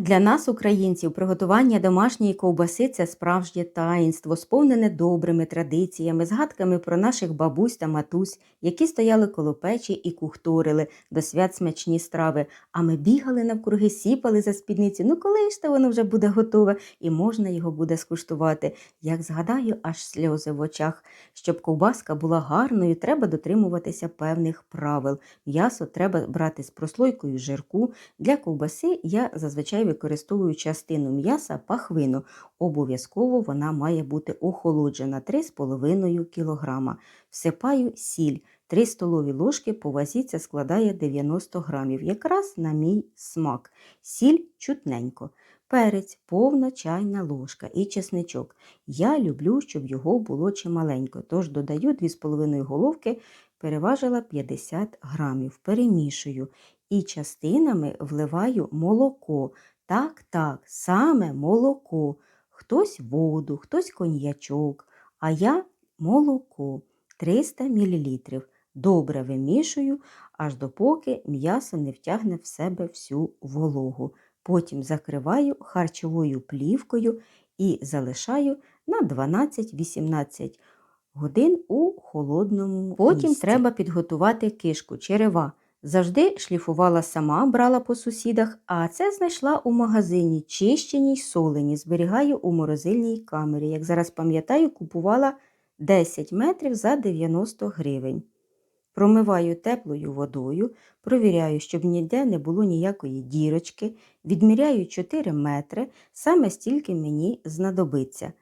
Для нас, українців, приготування домашньої ковбаси це справжнє таїнство, сповнене добрими традиціями, згадками про наших бабусь та матусь, які стояли коло печі і кухторили до свят смачні страви. А ми бігали навкруги, сіпали за спідницю. Ну коли ж то воно вже буде готове і можна його буде скуштувати. Як згадаю, аж сльози в очах. Щоб ковбаска була гарною, треба дотримуватися певних правил. М'ясо треба брати з прослойкою жирку. Для ковбаси я зазвичай використовую частину м'яса пахвину. Обов'язково вона має бути охолоджена 3,5 кг. Всипаю сіль. 3 столові ложки по вазі це складає 90 грамів, якраз на мій смак. Сіль чутненько. Перець, повна чайна ложка і чесничок. Я люблю, щоб його було чималенько, тож додаю 2,5 головки, переважила 50 грамів. Перемішую і частинами вливаю молоко. Так, так, саме молоко. Хтось воду, хтось коньячок, а я молоко 300 мл. Добре вимішую, аж допоки м'ясо не втягне в себе всю вологу. Потім закриваю харчовою плівкою і залишаю на 12-18 годин у холодному. Потім місці. треба підготувати кишку черева. Завжди шліфувала сама, брала по сусідах, а це знайшла у магазині, чищені й солені, зберігаю у морозильній камері. Як зараз пам'ятаю, купувала 10 метрів за 90 гривень. Промиваю теплою водою, провіряю, щоб ніде не було ніякої дірочки, відміряю 4 метри, саме стільки мені знадобиться.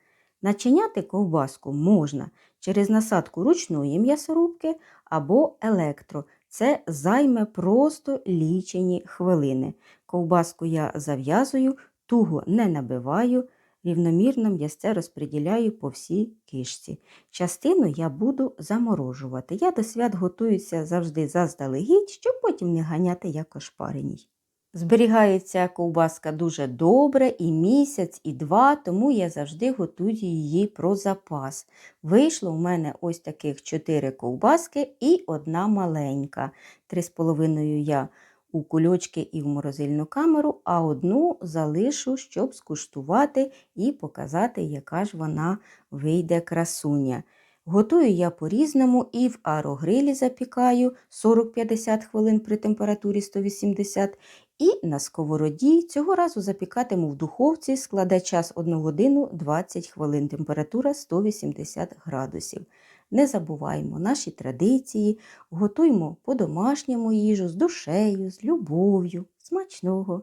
Начиняти ковбаску можна через насадку ручної м'ясорубки або електро. Це займе просто лічені хвилини. Ковбаску я зав'язую, туго не набиваю, рівномірно м'ясце розподіляю по всій кишці. Частину я буду заморожувати. Я до свят готуюся завжди заздалегідь, щоб потім не ганяти як ошпареній. Зберігається ковбаска дуже добре, і місяць, і два, тому я завжди готую її про запас. Вийшло у мене ось таких 4 ковбаски і одна маленька. 3,5 я у кульочки і в морозильну камеру, а одну залишу, щоб скуштувати і показати, яка ж вона вийде красуня. Готую я по-різному і в аерогрилі запікаю 40-50 хвилин при температурі 180 і на сковороді цього разу запікатиму в духовці, складе час 1 годину 20 хвилин, температура 180 градусів. Не забуваймо наші традиції, готуємо по-домашньому їжу з душею, з любов'ю. Смачного!